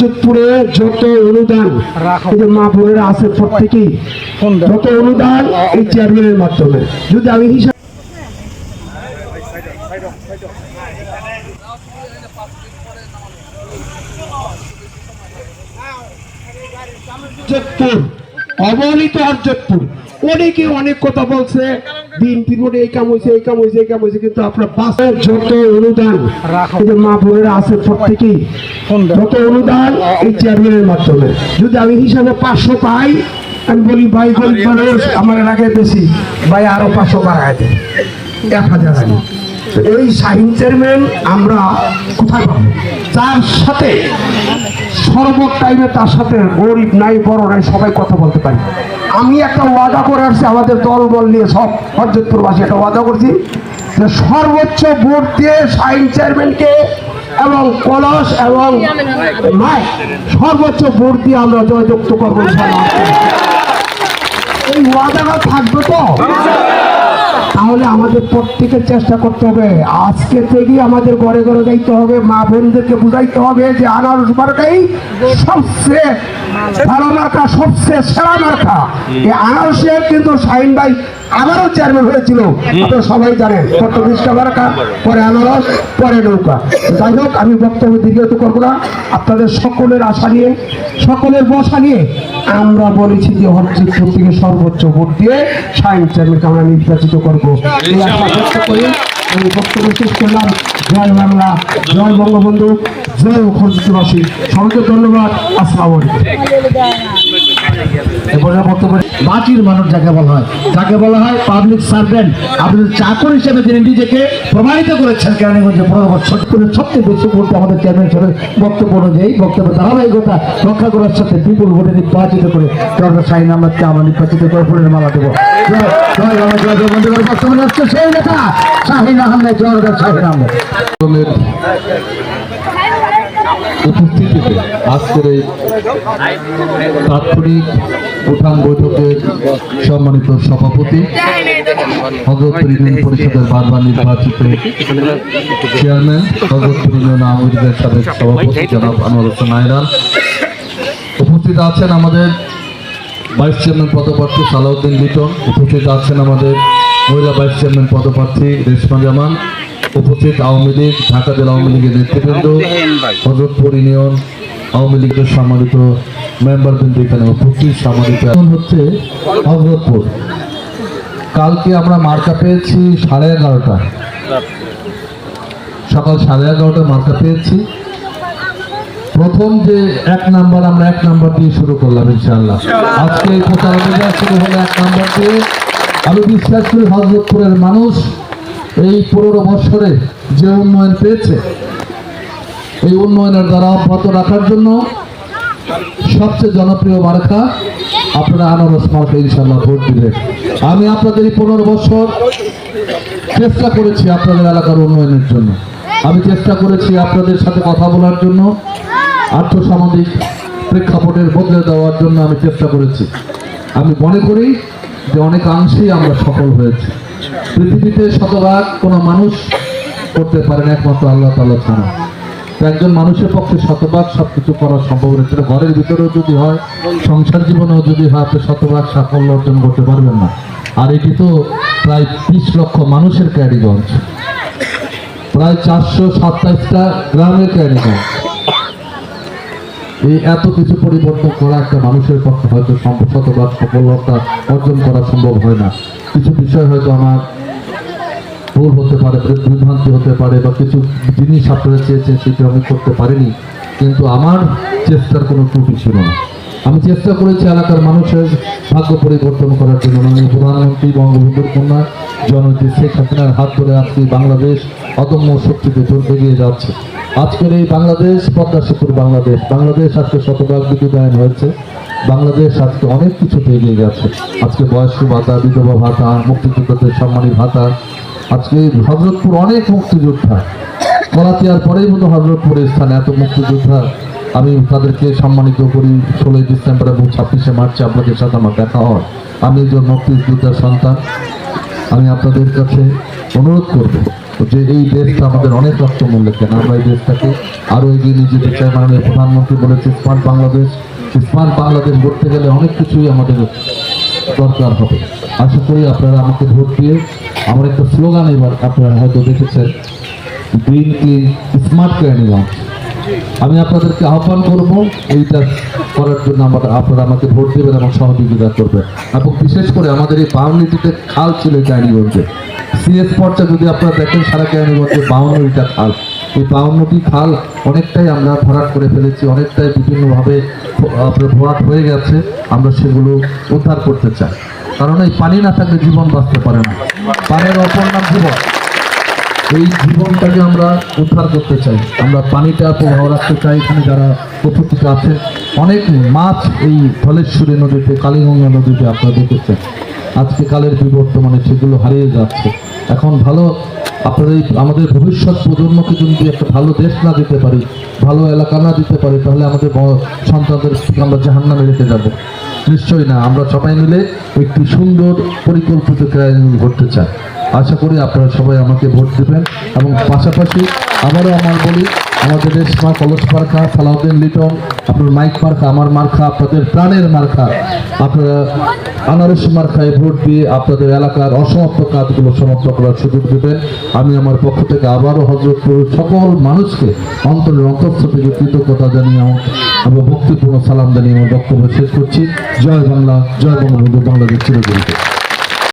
যোধপুরে যত অনুদান মা বোনেরা আছে প্রত্যেকেই যত অনুদান এই চেয়ারম্যানের মাধ্যমে। যদি আমি হিসাব যোধপুর অবহেলিত হরযোধপুর অনেকে অনেক কথা বলছে। বিএনপির মধ্যে এই কাম হয়েছে এই কাম হয়েছে এই কাম হয়েছে কিন্তু আপনার বাসের যত অনুদান মা বোনেরা আছে প্রত্যেকেই যত অনুদান এই চেয়ারম্যানের মাধ্যমে। যদি আমি হিসাবে পাঁচশো পাই আমি বলি ভাই গরিব মানুষ আমার এলাকায় বেশি ভাই আরও পাঁচশো বাড়ায় দেন। এক হাজার তো এই শাহিন চেয়ারম্যান আমরা কোথায় পাবো? যার সাথে সর্ব টাইমে তার সাথে গরিব নাই, বড় নাই, সবাই কথা বলতে পারি। আমি একটা ওয়াদা করে আসছি, আমাদের দল বল নিয়ে সব হরজতপুরবাসী একটা ওয়াদা করছি যে সর্বোচ্চ ভোট দিয়ে সাইন চেয়ারম্যানকে এবং কলস এবং সর্বোচ্চ ভোট দিয়ে আমরা জয়যুক্ত করব এই ওয়াদাটা থাকবে তো? তাহলে আমাদের প্রত্যেকের চেষ্টা করতে হবে। আজকে থেকেই আমাদের ঘরে ঘরে যাইতে হবে। মা বোনদেরকে বুঝাইতে হবে যে আনারস মার্কাই সবচেয়ে ভালো মার্কা, সবচেয়ে সেরা মার্কা। এই আনারসের কিন্তু শাহিন ভাই আবারও চেয়ারম্যান হয়েছিল। আপনারা সবাই জানেন প্রথম রিস্কা মার্কা, পরে আনারস, পরে নৌকা। যাই হোক, আমি বক্তব্য দীর্ঘত করব না। আপনাদের সকলের আশা নিয়ে, সকলের বসা নিয়ে আমরা বলেছি যে হরজিতপুর থেকে সর্বোচ্চ ভোট দিয়ে শাহিন চেয়ারম্যানকে আমরা নির্বাচিত করব। এই আশা ব্যক্ত করে আমি বক্তব্য শেষ করলাম। জয় বাংলা জয় বঙ্গবন্ধু জয় হরজিতবাসী সবাইকে ধন্যবাদ। আসসালামু আলাইকুম। মাটির মানুষ যাকে বলা হয়। যাকে বলা হয় পাবলিক সার্ভেন্ট আপনি চাকর হিসেবে তিনি নিজেকে প্রমাণিত করেছেন, কেরানীগঞ্জে করে সবচেয়ে বেশি ভোট আমাদের চেয়ারম্যান হিসেবে বক্তব্য অনুযায়ী বক্তব্য ধারাবাহিকতা রক্ষা করার সাথে বিপুল ভোটে নির্বাচিত করে ডক্টর শাহিন আহমদকে আমরা নির্বাচিত করে ফুলের মালা দেবো। রাখছে সেই নেতা শাহিন আহমেদ জয় শাহিন আহমেদ। উপস্থিতিতে আজকের এই তাৎক্ষণিক উঠান বৈঠকের সম্মানিত সভাপতি হজরতপুর ইউনিয়ন পরিষদের বারবার নির্বাচিত চেয়ারম্যান হজরতপুর ইউনিয়ন আওয়ামী সাবেক সভাপতি জনাব আনোয়ার হোসেন আয়রান। উপস্থিত আছেন আমাদের ভাইস চেয়ারম্যান পদপ্রার্থী সালাউদ্দিন লিটন। উপস্থিত আছেন আমাদের মহিলা ভাইস চেয়ারম্যান পদপ্রার্থী রেশমা জামান। উপস্থিত আওয়ামী লীগ ঢাকা জেলা আওয়ামী লীগের নেতৃবৃন্দ, হজরতপুর ইউনিয়ন, আওয়ামী লীগের সম্মানিত মেম্বারবৃন্দ এখানে উপস্থিত, সম্মানিত হচ্ছে হজরতপুর। কালকে আমরা মার্কা পেয়েছি সাড়ে এগারোটা। সকাল সাড়ে এগারোটা মার্কা পেয়েছি। প্রথম যে এক নাম্বার, আমরা এক নাম্বার দিয়ে শুরু করলাম ইনশাল্লাহ আজকে এই প্রচারণা শুরু হলো এক নাম্বার দিয়ে। আমি বিশ্বাস করি হজরতপুরের মানুষ এই পনেরো বছরে যে উন্নয়ন পেয়েছে, এই উন্নয়নের দ্বারা অব্যাহত রাখার জন্য সবচেয়ে জনপ্রিয় মার্কা আপনারা আনারস মার্কা ইনশাল্লাহ ভোট দিবেন। আমি আপনাদের এই পনেরো বছর চেষ্টা করেছি আপনাদের এলাকার উন্নয়নের জন্য। আমি চেষ্টা করেছি আপনাদের সাথে কথা বলার জন্য, আর্থসামাজিক প্রেক্ষাপটের বদলে দেওয়ার জন্য আমি চেষ্টা করেছি। আমি মনে করি যে অনেকাংশেই আমরা সফল হয়েছি। পৃথিবীতে শতভাগ কোনো মানুষ করতে পারেন একমাত্র আল্লাহ তাল্লাহ ছাড়া। একজন মানুষের পক্ষে শতভাগ সব কিছু করা সম্ভব হয়েছে ঘরের ভিতরেও যদি হয়, সংসার জীবনেও যদি হয় আপনি শতভাগ সাফল্য অর্জন করতে পারবেন না। আর এটি তো প্রায় বিশ লক্ষ মানুষের ক্যারিগঞ্জ প্রায় চারশো সাতাইশটা গ্রামের ক্যারিগঞ্জ এই এত কিছু পরিবর্তন করা একটা মানুষের পক্ষে হয়তো শতভাগ সফলতা অর্জন করা সম্ভব হয় না। কিছু বিষয় হয়তো আমার ভুল হতে পারে বিভ্রান্তি হতে পারে বা কিছু জিনিস আপনারা চেয়েছেন সেটা আমি করতে পারিনি, কিন্তু আমার চেষ্টার কোনো ত্রুটি ছিল না। আমি চেষ্টা করেছি এলাকার মানুষের ভাগ্য পরিবর্তন করার জন্য। মাননীয় প্রধানমন্ত্রী বঙ্গবন্ধুর কন্যা জননেত্রী শেখ হাসিনার হাত ধরে আজকে বাংলাদেশ অদম্য শক্তিতে এগিয়ে যাচ্ছে। আজকের এই বাংলাদেশ, পদ্মা সেতুর বাংলাদেশ। বাংলাদেশ আজকে শতভাগ বিদ্যুতায়ন হয়েছে। বাংলাদেশ আজকে অনেক কিছুতে এগিয়ে গেছে। আজকে বয়স্ক ভাতা, বিধবা ভাতা, মুক্তিযোদ্ধাদের সম্মানী ভাতা। আজকে হজরতপুর অনেক মুক্তিযোদ্ধা। কলাতিয়ার পরেই মতো হজরতপুরের স্থানে এত মুক্তিযোদ্ধা। আমি তাদেরকে সম্মানিত করি, ষোলোই ডিসেম্বর এবং ছাব্বিশে মার্চে আপনাদের সাথে আমার দেখা হয়। আমি একজন মুক্তিযোদ্ধার সন্তান। আমি আপনাদের কাছে অনুরোধ করব যে এই দেশটা আমাদের অনেক রক্ত মূল্য কেন? আমরা এই দেশটাকে আরও এগিয়ে নিয়ে যেতে চাই। মাননীয় প্রধানমন্ত্রী বলেছে স্মার্ট বাংলাদেশ। স্মার্ট বাংলাদেশ গড়তে গেলে অনেক কিছুই আমাদের দরকার হবে। আশা করি আপনারা আমাকে ভোট দিয়ে আমার একটা স্লোগান এবার আপনারা হয়তো দেখেছেন, গ্রিন ক্লিন স্মার্ট ক্যানিগঞ্জ আমি আপনাদেরকে আহ্বান করব, এইটা করার জন্য আমার আপনারা আমাকে ভোট দেবেন এবং সহযোগিতা করবেন। এবং বিশেষ করে আমাদের এই বাউন্ডিটিতে খাল ছিল এই ক্যানিগঞ্জে সিএস পর্চা যদি আপনারা দেখেন, সারা ক্যানিগঞ্জে বাউন্নটিটা খাল। এই বাউন্নটি খাল অনেকটাই আমরা ভরাট করে ফেলেছি, অনেকটাই বিভিন্নভাবে ভরাট হয়ে গেছে। আমরা সেগুলো উদ্ধার করতে চাই। কারণ এই পানি না থাকলে জীবন বাঁচতে পারে না। পানির অপর নাম জীবন। এই জীবনটাকে আমরা উদ্ধার করতে চাই। আমরা পানিটা প্রবাহ রাখতে চাই এখানে যারা উপস্থিত আছেন অনেক মাছ এই ধলেশ্বরী নদীতে, কালীগঙ্গা নদীতে আপনারা দেখেছেন আজকে কালের বিবর্তমানে সেগুলো হারিয়ে যাচ্ছে। এখন ভালো আপনাদের আমাদের ভবিষ্যৎ প্রজন্মকে যদি একটা ভালো দেশ না দিতে পারি, ভালো এলাকা না দিতে পারি, তাহলে আমাদের সন্তানদের আমরা জাহান্নামে রেখে যাব। নিশ্চয়ই না, আমরা সবাই মিলে একটি সুন্দর, পরিকল্পিত ক্রয়াঙ্গন ঘটতে চাই। আশা করি আপনারা সবাই আমাকে ভোট দেবেন এবং পাশাপাশি আবারও আমার বলি আমাদের রেশমা কলস মার্খা সালাউদ্দিন লিটন আপনার মাইক মার্খা আমার মার্খা আপনাদের প্রাণের মার্খা আপনারা আনারস মার্খায় ভোট দিয়ে আপনাদের এলাকার অসমাপ্ত কাজগুলো সমাপ্ত করার সুযোগ দেবেন। আমি আমার পক্ষ থেকে আবারও হজরতপুর সকল মানুষকে অন্তরের অন্তঃস্থ থেকে কৃতজ্ঞতা জানিয়ে আমার বক্তব্য সালাম জানিয়ে আমার বক্তব্য শেষ করছি। জয় বাংলা, জয় বঙ্গবন্ধু, বাংলাদেশ চিরজীবিত।